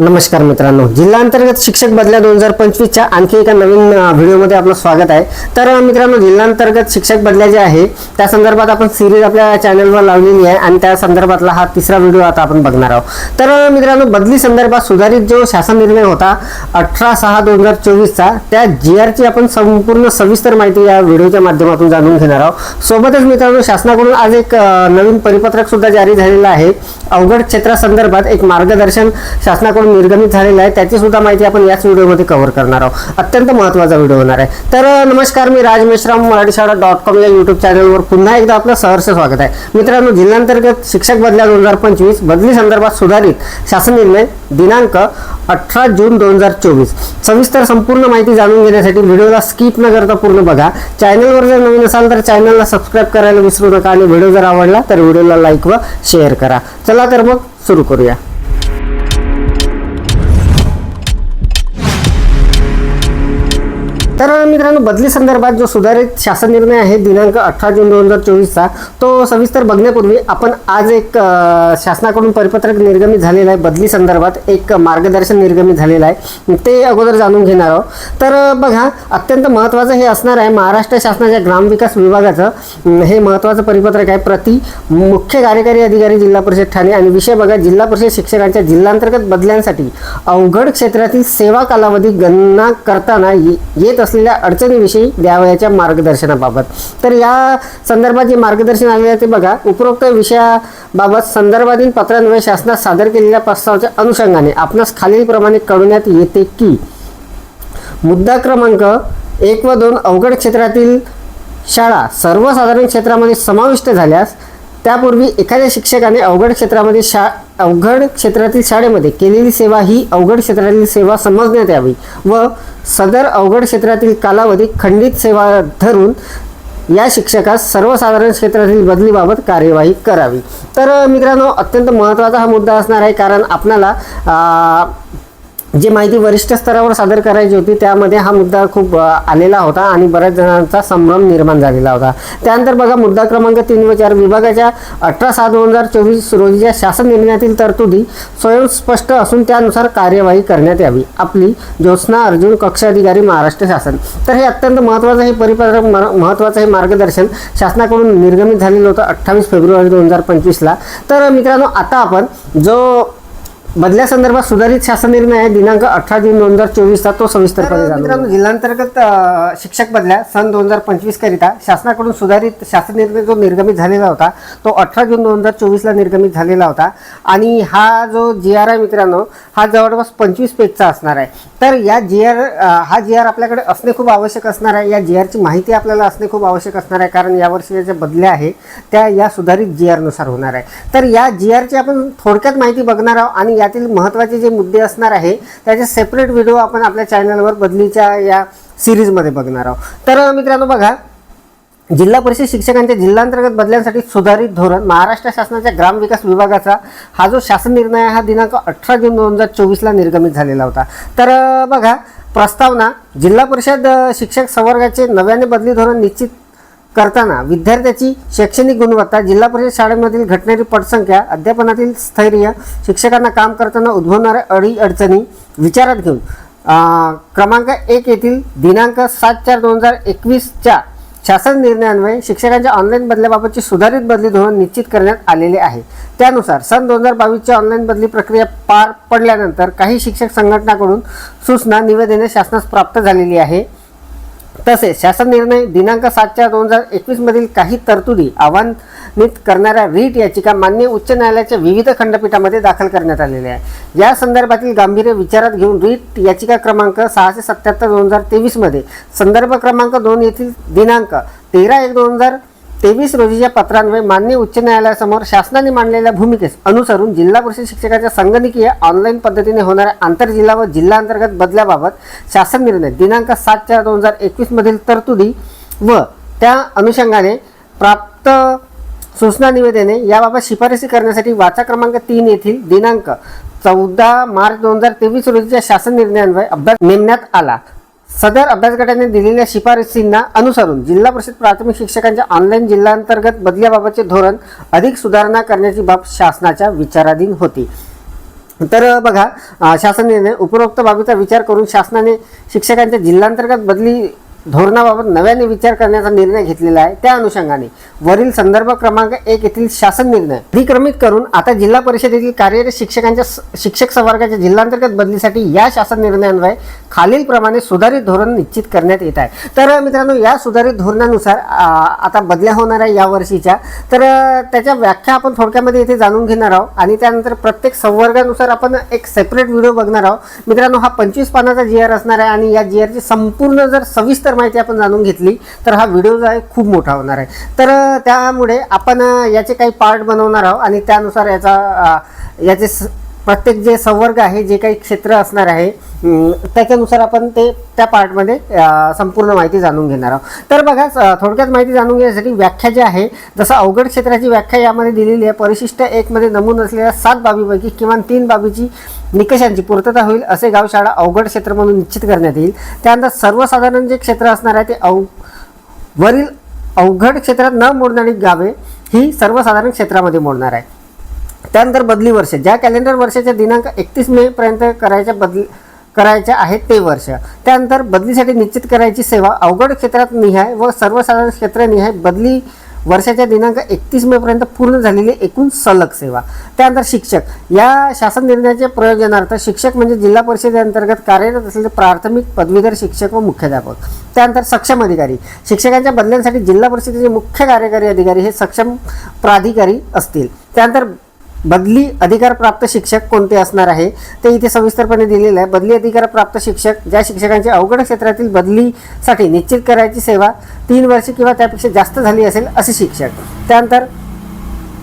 नमस्कार मित्रांनो. जिल्हा अंतर्गत शिक्षक बदल्या दोन हजार पंचवीसच्या आणखी एका नवीन व्हिडिओमध्ये आपलं स्वागत आहे. तर मित्रांनो जिल्हा अंतर्गत शिक्षक बदल्या जे आहे त्या संदर्भात आपण सिरीज आपल्या चॅनलवर लावलेली आहे आणि त्या संदर्भातला हा तिसरा व्हिडिओ आता आपण बघणार आहोत. तर मित्रांनो बदली संदर्भात सुधारित जो शासन निर्णय होता अठरा सहा दोन हजार चोवीसचा त्या जी आरची आपण संपूर्ण सविस्तर माहिती या व्हिडिओच्या माध्यमातून जाणून घेणार आहोत. सोबतच मित्रांनो शासनाकडून आज एक नवीन परिपत्रक सुद्धा जारी झालेलं आहे. अवघड क्षेत्रासंदर्भात एक मार्गदर्शन शासनाकडून निर्गमित झालेलं आहे त्याची सुद्धा माहिती आपण याच व्हिडिओमध्ये कव्हर करणार आहोत. अत्यंत महत्त्वाचा व्हिडिओ होणार आहे. तर नमस्कार मी राज मेश्राम मराठी शाळा डॉट कॉम या युट्यूब चॅनलवर पुन्हा एकदा आपलं सहर्ष स्वागत आहे. मित्रांनो जिल्हांतर्गत शिक्षक बदल्या दोन हजार पंचवीस बदली संदर्भात सुधारित शासन निर्णय दिनांक अठरा जून दोन हजार चोवीस. सविस्तर संपूर्ण माहिती जाणून घेण्यासाठी व्हिडिओला स्किप न करता पूर्ण बघा. चॅनलवर जर नवीन असाल तर चॅनलला सबस्क्राईब करायला विसरू नका आणि व्हिडिओ जर आवडला तर व्हिडिओला लाईक व शेअर करा. चला तर मग सुरू करूया. तर मित्रांनो बदली संदर्भात जो सुधारित शासन निर्णय आहे दिनांक अठरा जून दोन हजार चोवीसचा तो सविस्तर बघण्यापूर्वी आपण आज एक शासनाकडून परिपत्रक निर्गमित झालेलं आहे. बदली संदर्भात एक मार्गदर्शन निर्गमित झालेलं आहे. ते अगोदर जाणून घेणार आहोत. तर बघा अत्यंत महत्त्वाचं हे असणार आहे महाराष्ट्र शासनाच्या ग्रामविकास विभागाचं. हे महत्त्वाचं परिपत्रक आहे. प्रति मुख्य कार्यकारी अधिकारी जिल्हा परिषद ठाणे आणि विषय बघा जिल्हा परिषद शिक्षकांच्या जिल्हांतर्गत बदल्यांसाठी अवघड क्षेत्रातील सेवा कालावधी गणना करताना ये- येत असलेल्या अडचणीविषयी द्यावयाच्या मार्गदर्शनाबाबत. तर या संदर्भात जे मार्गदर्शन आले आहे ते बघा. उपरोक्त विषयाबाबत संदर्भातील पत्रान्वये शासनात सादर केलेल्या प्रस्तावाच्या अनुषंगाने आपणास खालीलप्रमाणे कळवण्यात येते की मुद्दा क्रमांक एक व दोन अवघड क्षेत्रातील शाळा सर्वसाधारण क्षेत्रामध्ये समाविष्ट झाल्यास त्यापूर्वी एखाद्या शिक्षकाने अवघड क्षेत्रामध्ये शा अवघड क्षेत्रातील शाळेमध्ये केलेली सेवा ही अवघड क्षेत्रातील सेवा समजण्यात यावी व सदर अवघड क्षेत्रातील कालावधी खंडित सेवा धरून या शिक्षकास सर्वसाधारण क्षेत्रातील बदलीबाबत कार्यवाही करावी. तर मित्रांनो अत्यंत महत्त्वाचा हा मुद्दा असणार आहे कारण आपणाला जी माहिती वरिष्ठ स्तरावर सादर करायची होती त्यामध्ये हा मुद्दा खूप आलेला होता आणि बऱ्याच जणांचा संभ्रम निर्माण झालेला होता. त्यानंतर बघा मुद्दा क्रमांक तीन व चार विभागाच्या अठरा सहा दोन हजार चोवीस रोजीच्या शासन निर्णयातील तरतुदी स्वयंस्पष्ट असून त्यानुसार कार्यवाही करण्यात यावी. आपली ज्योत्स्ना अर्जुन कक्ष अधिकारी महाराष्ट्र शासन. तर हे अत्यंत महत्त्वाचं हे परिपत्रक म- महत्त्वाचं हे मार्गदर्शन शासनाकडून निर्गमित झालेलं होतं अठ्ठावीस फेब्रुवारी दोन हजार पंचवीसला. तर मित्रांनो आता आपण जो बदल्यासंदर्भात सुधारित शासन निर्णय आहे. दिनांक अठरा जून दोन हजार चोवीसचा तो मित्रांनो जिल्हांतर्गत शिक्षक बदल्या सन दोन हजार पंचवीस करिता शासनाकडून सुधारित शासन निर्णय जो निर्गमित झालेला होता तो अठरा जून दोन हजार चोवीसला निर्गमित झालेला होता. आणि हा जो जी आर आहे मित्रांनो हा जवळपास पंचवीस पेजचा असणार आहे. तर या जी आर हा जी आर आपल्याकडे असणे खूप आवश्यक असणार आहे. या जी आरची माहिती आपल्याला असणे खूप आवश्यक असणार आहे. कारण यावर्षी ज्या बदल्या आहे त्या या सुधारित जी आरनुसार होणार आहे. तर या जी आरची आपण थोडक्यात माहिती बघणार आहोत आणि यातील महत्त्वाचे जे मुद्दे असणार आहे त्याचे सेपरेट व्हिडिओ आपण आपल्या चॅनलवर बदलीच्या या सिरीजमध्ये बघणार आहोत. तर मित्रांनो बघा जिल्हा परिषद शिक्षकांच्या जिल्हांतर्गत बदल्यांसाठी सुधारित धोरण महाराष्ट्र शासनाच्या ग्रामविकास विभागाचा हा जो शासन निर्णय हा दिनांक अठरा जून दोन हजार चोवीसला निर्गमित झालेला होता. तर बघा प्रस्तावना जिल्हा परिषद शिक्षक संवर्गाचे नव्याने बदली धोरण निश्चित करताना विद्यार्थ्याची शैक्षणिक गुणवत्ता जिल्हा परिषद शाळेमधील घटणारी पटसंख्या अध्यापनातील स्थैर्य शिक्षकांना काम करताना उद्भवणाऱ्या अडी अडचणी विचारात घेऊन क्रमांक एक येथील दिनांक सात चार दोन हजार एकवीसच्या शासन निर्णयान्वये शिक्षकांच्या ऑनलाईन बदल्याबाबतची सुधारित बदली धोरण निश्चित करण्यात आलेले आहे. त्यानुसार सन दोन हजार बावीसच्या ऑनलाईन बदली प्रक्रिया पार पडल्यानंतर काही शिक्षक संघटनाकडून सूचना निवेदने शासनास प्राप्त झालेली आहे. तसेच शासन निर्णय दिनांक सात चार दोन हजार एकवीसमधील काही तरतुदी आव्हानित करणाऱ्या रीट याचिका मान्य उच्च न्यायालयाच्या विविध खंडपीठामध्ये दाखल करण्यात आलेल्या आहे या संदर्भातील गांभीर्य विचारात घेऊन रीट याचिका क्रमांक सहाशे सत्याहत्तर दोन हजार तेवीसमध्ये संदर्भ क्रमांक दोन येथील दिनांक तेरा एक दोन हजार तेवीस रोजीच्या पत्रान्वये मान्य उच्च न्यायालयासमोर शासनाने मांडलेल्या भूमिकेस अनुसरून जिल्हा परिषद शिक्षकाच्या संगणकीय ऑनलाईन पद्धतीने होणाऱ्या आंतरजिल्हा व जिल्हा अंतर्गत बदल्याबाबत शासन निर्णय दिनांक सात चार दोन हजार एकवीसमधील तरतुदी व त्या अनुषंगाने प्राप्त सूचना निवेदने याबाबत शिफारसी करण्यासाठी वाचा क्रमांक तीन येथील दिनांक चौदा मार्च दोन हजार तेवीस रोजीच्या शासन निर्णयान्वये अभ्यास नेमण्यात आला. सदर अभ्यासगटाने दिलेल्या शिफारसींना अनुसरून जिल्हा परिषद प्राथमिक शिक्षकांच्या ऑनलाईन जिल्हांतर्गत बदल्याबाबतचे धोरण अधिक सुधारणा करण्याची बाब शासनाच्या विचाराधीन होती. तर बघा शासनाने उपरोक्त बाबीचा विचार करून शासनाने शिक्षकांच्या जिल्हांतर्गत बदली धोरणाबाबत नव्याने विचार करण्याचा निर्णय घेतलेला आहे. त्या अनुषंगाने वरील संदर्भ क्रमांक एक येथील शासन निर्णय अधिक्रमित करून आता जिल्हा परिषदेतील कार्यरत शिक्षकांच्या शिक्षक संवर्गाच्या जिल्हांतर्गत बदलीसाठी या शासन निर्णयान्वये खालील प्रमाणे सुधारित धोरण निश्चित करण्यात येत आहे. तर मित्रांनो या सुधारित धोरणानुसार आता बदल्या होणार आहे या वर्षीच्या. तर त्याच्या व्याख्या आपण थोडक्यामध्ये इथे जाणून घेणार आहोत आणि त्यानंतर प्रत्येक संवर्गानुसार आपण एक सेपरेट व्हिडिओ बघणार आहोत. मित्रांनो हा पंचवीस पानाचा जी आर असणार आहे आणि या जी आरची संपूर्ण जर सविस्तर माहिती आपण जाणून घेतली. तर हा व्हिडिओ जो आहे खूप मोठा होणार आहे. तर त्यामुळे आपण याचे काही पार्ट बनवणार आहोत आणि त्यानुसार याचा याचे स- प्रत्येक जे संवर्ग आहे जे काही क्षेत्र असणार आहे त्याच्यानुसार आपण ते त्या पार्टमध्ये संपूर्ण माहिती जाणून घेणार आहोत. तर बघा थोडक्यात माहिती जाणून घेण्यासाठी व्याख्या जी आहे जसं अवघड क्षेत्राची व्याख्या यामध्ये दिलेली आहे परिशिष्ट एकमध्ये नमूद असलेल्या सात बाबीपैकी किमान तीन बाबीची निकषांची पूर्तता होईल असे गावशाळा अवघड क्षेत्र म्हणून निश्चित करण्यात येईल. त्यानंतर सर्वसाधारण जे क्षेत्र असणार आहे ते अव वरील अवघड क्षेत्रात न मोडणारी गावे ही सर्वसाधारण क्षेत्रामध्ये मोडणार आहे. त्यानंतर बदली वर्ष. ज्या कॅलेंडर वर्षाच्या दिनांक एकतीस मे पर्यंत करायच्या बदली करायच्या आहेत ते वर्ष. त्यानंतर बदलीसाठी निश्चित करायची सेवा अवघड क्षेत्रात निहाय व सर्वसाधारण क्षेत्र निहाय बदली वर्षाच्या दिनांक एकतीस मे पर्यंत पूर्ण झालेली एकूण सलग सेवा. त्यानंतर शिक्षक. या शासन निर्णयाच्या प्रयोजनार्थ शिक्षक म्हणजे जिल्हा परिषदेअंतर्गत कार्यरत असलेले प्राथमिक पदवीधर शिक्षक व मुख्याध्यापक. त्यानंतर सक्षम अधिकारी. शिक्षकांच्या बदल्यांसाठी जिल्हा परिषदेचे मुख्य कार्यकारी अधिकारी हे सक्षम प्राधिकारी असतील. त्यानंतर बदली अधिकारप्राप्त शिक्षक कोणते असणार आहे? ते इथे सविस्तरपणे दिलेलं आहे. बदली अधिकारप्राप्त शिक्षक ज्या शिक्षकांची अवघड क्षेत्रातील बदलीसाठी निश्चित करायची सेवा तीन वर्ष किंवा त्यापेक्षा जास्त झाली असेल असे शिक्षक. त्यानंतर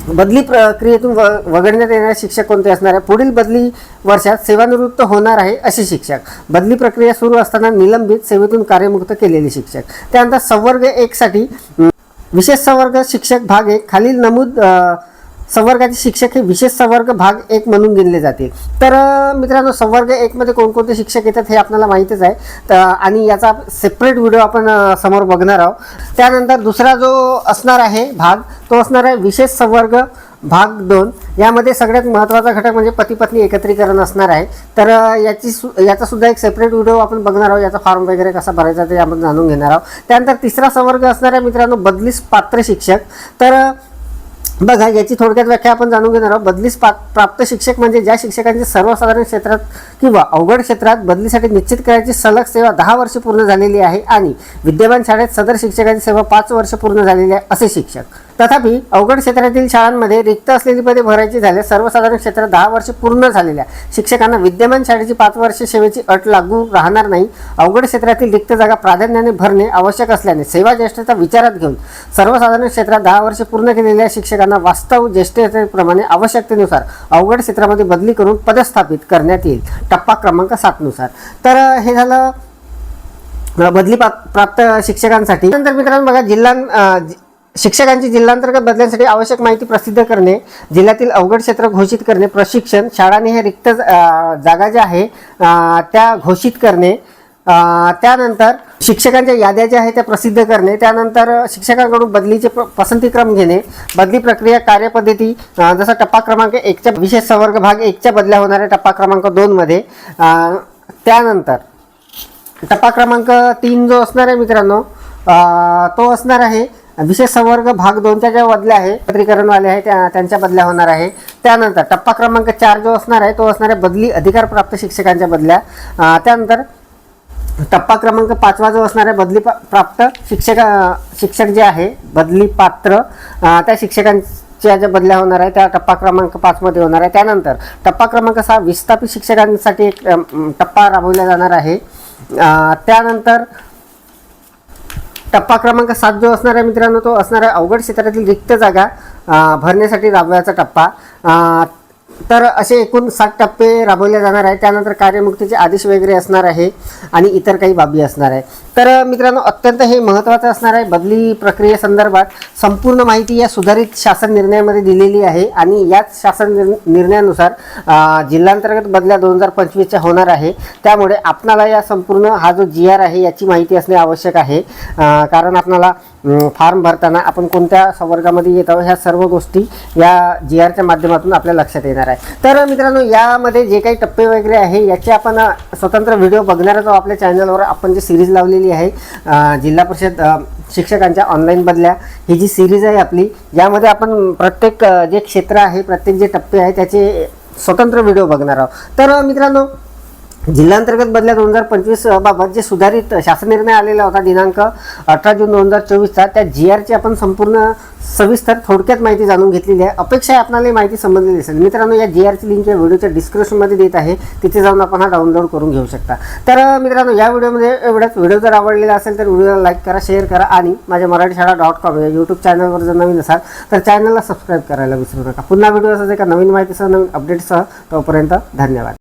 बदली प्रक्रियेतून व वगळण्यात येणारे शिक्षक कोणते असणार आहे? पुढील बदली वर्षात सेवानिवृत्त होणार आहे असे शिक्षक. बदली प्रक्रिया सुरू असताना निलंबित सेवेतून कार्यमुक्त केलेले शिक्षक. त्यानंतर संवर्ग एकसाठी विशेष संवर्ग शिक्षक भाग एक खालील नमूद संवर्गाचे शिक्षक हे विशेष संवर्ग भाग एक म्हणून गिनले जाते. तर मित्रांनो संवर्ग एकमध्ये कोणकोणते शिक्षक येतात हे आपल्याला माहीतच आहे. तर आणि याचा सेपरेट व्हिडिओ आपण समोर बघणार आहोत. त्यानंतर दुसरा जो असणार आहे भाग तो असणार आहे विशेष संवर्ग भाग दोन. यामध्ये सगळ्यात महत्त्वाचा घटक म्हणजे पती पत्नी एकत्रीकरण असणार आहे. तर याची सु याचा सुद्धा एक सेपरेट व्हिडिओ आपण बघणार आहोत. याचा फॉर्म वगैरे कसा भरायचा ते आपण जाणून घेणार आहोत. त्यानंतर तिसरा संवर्ग असणार आहे मित्रांनो बदलीस पात्र शिक्षक. तर बघा याची थोडक्यात व्याख्या आपण जाणून घेणार आहोत. बदलीस पा प्राप्त शिक्षक म्हणजे ज्या शिक्षकांची सर्वसाधारण क्षेत्रात किंवा अवघड क्षेत्रात बदलीसाठी निश्चित करायची सलग सेवा दहा वर्ष पूर्ण झालेली आहे आणि विद्यमान शाळेत सदर शिक्षकांची सेवा पाच वर्ष पूर्ण झालेली आहे असे शिक्षक. तथापि अवघड क्षेत्रातील शाळांमध्ये रिक्त असलेली पदे भरायची झाल्यास सर्वसाधारण क्षेत्रात दहा वर्ष पूर्ण झालेल्या शिक्षकांना विद्यमान शाळेची पाच वर्ष सेवेची अट लागू राहणार नाही. अवघड क्षेत्रातील रिक्त जागा प्राधान्याने भरणे आवश्यक असल्याने सेवा ज्येष्ठता विचारात घेऊन सर्वसाधारण क्षेत्रात दहा वर्ष पूर्ण केलेल्या शिक्षकांना वास्तव ज्येष्ठतेप्रमाणे आवश्यकतेनुसार अवघड क्षेत्रामध्ये बदली करून पदस्थापित करण्यात येईल. टप्पा क्रमांक सातनुसार तर हे झालं बदली पा- प्राप्त शिक्षकांसाठी. नंतर मित्रांनो बघा जिल्हा शिक्षकांची जिल्हांतर्गत बदल्यांसाठी आवश्यक माहिती प्रसिद्ध करणे जिल्ह्यातील अवघड क्षेत्र घोषित करणे प्रशिक्षण शाळांनी हे रिक्त जागा ज्या आहे त्या घोषित करणे त्यानंतर शिक्षकांच्या याद्या ज्या आहेत त्या प्रसिद्ध करणे त्यानंतर शिक्षकांकडून बदलीचे पसंतीक्रम घेणे बदली प्रक्रिया कार्यपद्धती जसा टप्पा क्रमांक एकच्या विशेष संवर्ग भाग एकच्या बदल्या होणाऱ्या टप्पा क्रमांक दोनमध्ये त्यानंतर टप्पा क्रमांक तीन जो असणार आहे मित्रांनो तो असणार आहे विशेष संवर्ग भाग दोनच्या ज्या बदल्या आहे पत्रीकरणवाले आहे त्या त्यांच्या बदल्या होणार आहे. त्यानंतर टप्पा क्रमांक चार जो असणार आहे तो असणार आहे बदली अधिकारप्राप्त शिक्षकांच्या बदल्या त्यानंतर टप्पा क्रमांक पाचवा जो असणार आहे बदली पा- प्राप्त शिक्षक शिक्षक जे आहे बदली पात्र त्या शिक्षकांच्या ज्या बदल्या होणार आहे त्या टप्पा क्रमांक पाचमध्ये होणार आहे. त्यानंतर टप्पा क्रमांक सहा विस्थापित शिक्षकांसाठी एक टप्पा राबवला जाणार आहे. त्यानंतर टप्पा क्रमांक सात जो असणार आहे मित्रांनो तो असणार आहे अवघड क्षेत्रातील रिक्त जागा भरण्यासाठी राबवायचा टप्पा. तर असे एकूण सात टप्पे राबवले जाणार आहे त्यानंतर कार्यमुक्तीचे आदेश वगैरे असणार आहे आणि इतर काही बाबी असणार आहे तर मित्रांनो अत्यंत हे महत्त्वाचं असणार आहे. बदली प्रक्रियेसंदर्भात संपूर्ण माहिती या सुधारित शासन निर्णयामध्ये दिलेली आहे आणि याच शासन निर्- निर्णयानुसार जिल्हांतर्गत बदल्या दोन हजार पंचवीसच्या होणार आहे. त्यामुळे आपणाला या संपूर्ण हा जो जी आर आहे याची माहिती असणे आवश्यक आहे. कारण आपणाला फॉर्म भरताना आपण कोणत्या संवर्गामध्ये येत आहोत ह्या सर्व गोष्टी या जी आरच्या माध्यमातून आपल्या लक्षात येणार असणार आहे. तर मित्रांनो यामध्ये जे काही टप्पे वगैरे आहे याचे आपण स्वतंत्र व्हिडिओ बघणार आहोत आपल्या चॅनलवर आपण जी सिरीज लावलेली आहे जिल्हा परिषद शिक्षकांच्या ऑनलाईन बदल्या ही जी सिरीज आहे आपली यामध्ये आपण प्रत्येक जे क्षेत्र आहे प्रत्येक जे टप्पे आहे त्याचे स्वतंत्र व्हिडिओ बघणार आहोत. तर मित्रांनो जिल्हांतर्गत बदल्या दोन हजार पंचवीस बाबत जे सुधारित शासन निर्णय आलेला होता दिनांक अठरा जून दोन हजार चोवीसचा त्या जी आरची आपण संपूर्ण सविस्तर थोडक्यात माहिती जाणून घेतलेली आहे. अपेक्षा आहे आपल्याला माहिती समजलेली असेल. मित्रांनो या जी आरची लिंक या व्हिडिओच्या डिस्क्रिप्शनमध्ये देत आहे. तिथे जाऊन आपण हा डाउनलोड करून घेऊ शकता. तर मित्रांनो या व्हिडिओमध्ये एवढंच. व्हिडिओ जर आवडलेला असेल तर व्हिडिओला लाईक करा शेअर करा आणि माझ्या मराठी शाळा डॉट कॉम या यूट्यूब चॅनलवर जर नवीन असाल तर चॅनलला सबस्क्राईब करायला विसरू नका. पुन्हा व्हिडिओ असाच एका नवीन माहितीसह नवीन अपडेटसह तोपर्यंत धन्यवाद.